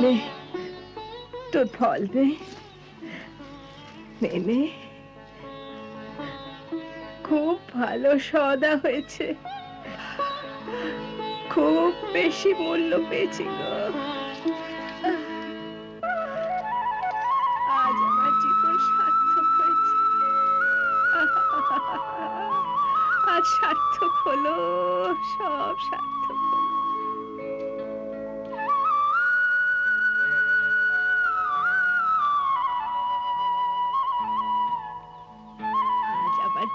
নে তোর ফল নে নে। খুব ভালো সদা হয়েছে। খুব বেশি মূল্য পেয়েছি গো। আজ আমার জীবন সার্থক হয়েছে। আজ সার্থক হলো, সব সার্থক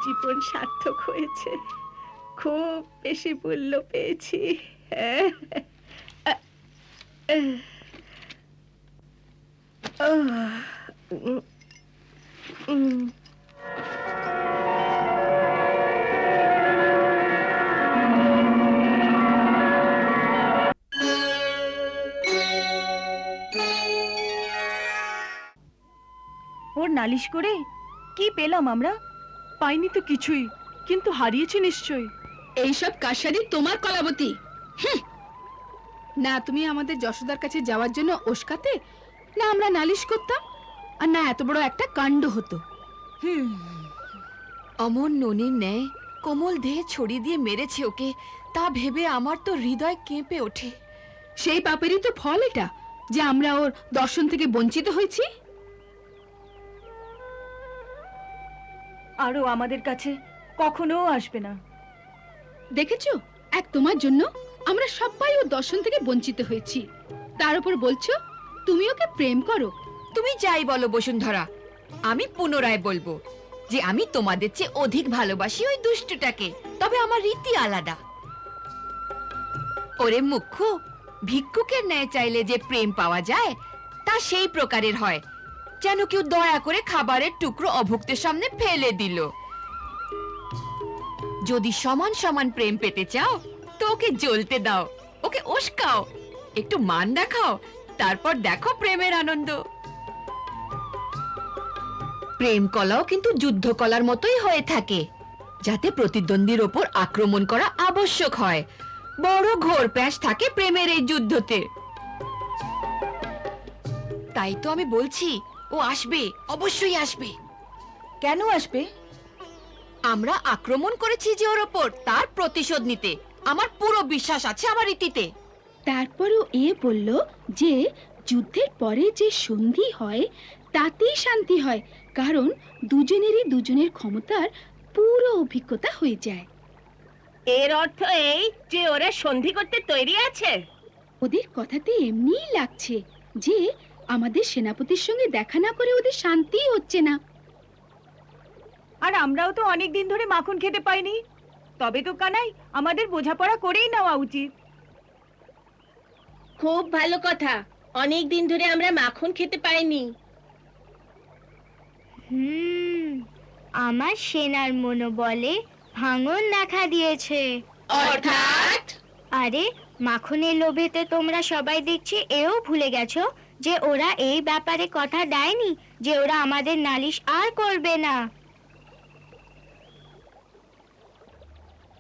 জীবন সার্থক হয়েছে খুব বেশি মূল্য পেয়েছি। ওর নালিশ করে কি পেলাম আমরা পাইনি তো কিছুই কিন্তু হারিয়েছি নিশ্চয়ই। এইসব কাশারি তোমার কলাবতী। না তুমি আমাদের যশোদার কাছে যাওয়ার জন্য ওস্কাতে না আমরা নালিশ করতাম আর না এত বড় একটা কাণ্ড হতো। অমন ননির ন্যায় কোমল দেহে ছড়ি দিয়ে মেরেছে ওকে তা ভেবে আমার তো হৃদয় কেঁপে ওঠে। সেই পাপেরই তো ফল এটা যে আমরা ওর দর্শন থেকে বঞ্চিত হয়েছি। আরও আমাদের কাছে কখনো আসবে না। দেখেছ? এক তোমার জন্য আমরা সবাই ওর দর্শন থেকে বঞ্চিত হয়েছি। তার উপর বলছো তুমি ওকে প্রেম করো। তুমি যাই বলো বসুন্ধরা আমি পুনরায় বলব যে আমি তোমাদের চেয়ে অধিক ভালোবাসি ওই দুষ্টটাকে তবে আমার রীতি আলাদা। ওরে মুখ্যু ভিক্ষুকের ন্যায় চাইলে যে প্রেম পাওয়া যায় তা সেই প্রকারের হয়। যেন কেউ দয়া করে খাবারের টুকরো অভুক্তের সামনে ফেলে দিল। যদি সমান সমান প্রেম পেতে চাও, তো ওকে জ্বলতে দাও, ওকে উস্কাও, একটু মান দেখাও, তারপর দেখো প্রেমের আনন্দ। প্রেম কলাও কিন্তু যুদ্ধ কলার মতোই হয়ে থাকে, যাতে প্রতিদ্বন্দ্বীর ওপর আক্রমণ করা আবশ্যক হয়। বড় ঘোর প্যাঁচ থাকে প্রেমের এই যুদ্ধতে। তাই তো আমি বলছি ও আসবে অবশ্যই আসবে। কেন আসবে? আমরা আক্রমণ করেছি যে ওর ওপর তার প্রতিশোধ নিতে। আমার পুরো বিশ্বাস আছে আমার রীতিতে। তারপরও এ বলল যে যুদ্ধের পরে যে সন্ধি হয় তাতেই শান্তি হয় কারণ দুজনেরই দুজনের ক্ষমতার পুরো অভিজ্ঞতা হয়ে যায়। এর অর্থ এই যে ওরা সন্ধি করতে তৈরি আছে। ওদের কথাতে এমনিই লাগছে যে আমাদের সেনাপতির সঙ্গে দেখা না করে ওদের শান্তিই হচ্ছে না। আর আমরাও তো অনেক দিন ধরে মাখন খেতে পাইনি। তবে তো কানাই আমাদের বোঝাপড়া করেই নেওয়া উচিত। খুব ভালো কথা। অনেক দিন ধরে আমরা মাখন খেতে পাইনি। হুম আমার সেনার মনোবলে ভাঙন দেখা দিয়েছে। অর্থাৎ? আরে মাখনের লোভেতে তোমরা সবাই দেখছি এও ভুলে গেছো। যে ওরা এই ব্যাপারে কথা দেয়নি যে ওরা আমাদের নালিশ আর করবে না।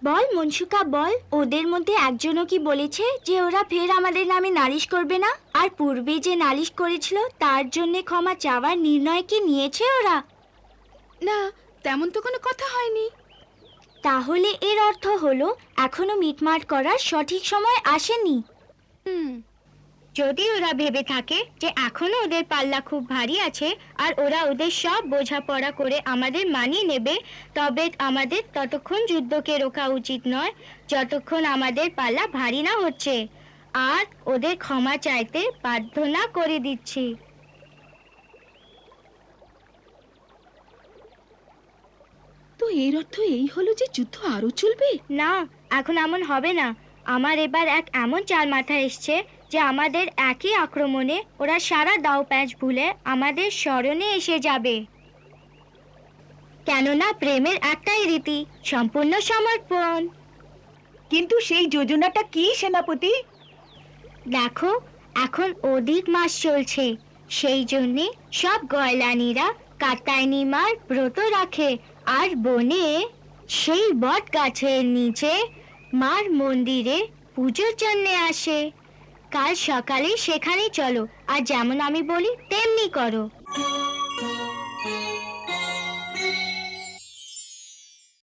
বল মনসুকা বল। ওদের মধ্যে একজনও কি বলেছে যে ওরা ফের আমাদের নামে নালিশ করবে না? আর পূর্বে যে নালিশ করেছিল তার জন্য ক্ষমা চাওয়ার নির্ণয় কি নিয়েছে ওরা? না তেমন তো কোনো কথা হয়নি। তাহলে এর অর্থ হলো এখনও মিটমাট করার সঠিক সময় আসেনি। হুম। যদি ওরা ভেবে থাকে যে এখনও ওদের পাল্লা খুব ভারী আছে আর ওরা ওদের সব বোঝাপড়া করে আমাদের মানিয়ে নেবে তবে আমাদের ততক্ষণ যুদ্ধকে রোকা উচিত নয় যতক্ষণ আমাদের পাল্লা ভারী না হচ্ছে। আর ওদের ক্ষমা চাইতে বাধ্য না করে দিচ্ছি। তো এর অর্থ এই হলো যে যুদ্ধ আরও চলবে? না এখন এমন হবে না। আমার এবার এক এমন চাল মাথা এসছে যে আমাদের একই আক্রমণে ওরা সারা দাও প্যাচ ভুলে আমাদের স্মরণে এসে যাবে। কেননা প্রেমের একটাই রীতি সম্পূর্ণ সমর্পণ। কিন্তু সেই যোজনাটা কি সেনাপতি? দেখো এখন অধিক মাস চলছে। সেই জন্যে সব গয়লানিরা কাটায়নি মার ব্রত রাখে আর বনে সেই বট গাছের নিচে মার মন্দিরে পুজোর জন্যে আসে। কাল সকালে সেখানে চলো আর যেমন আমি বলি তেমনি করো।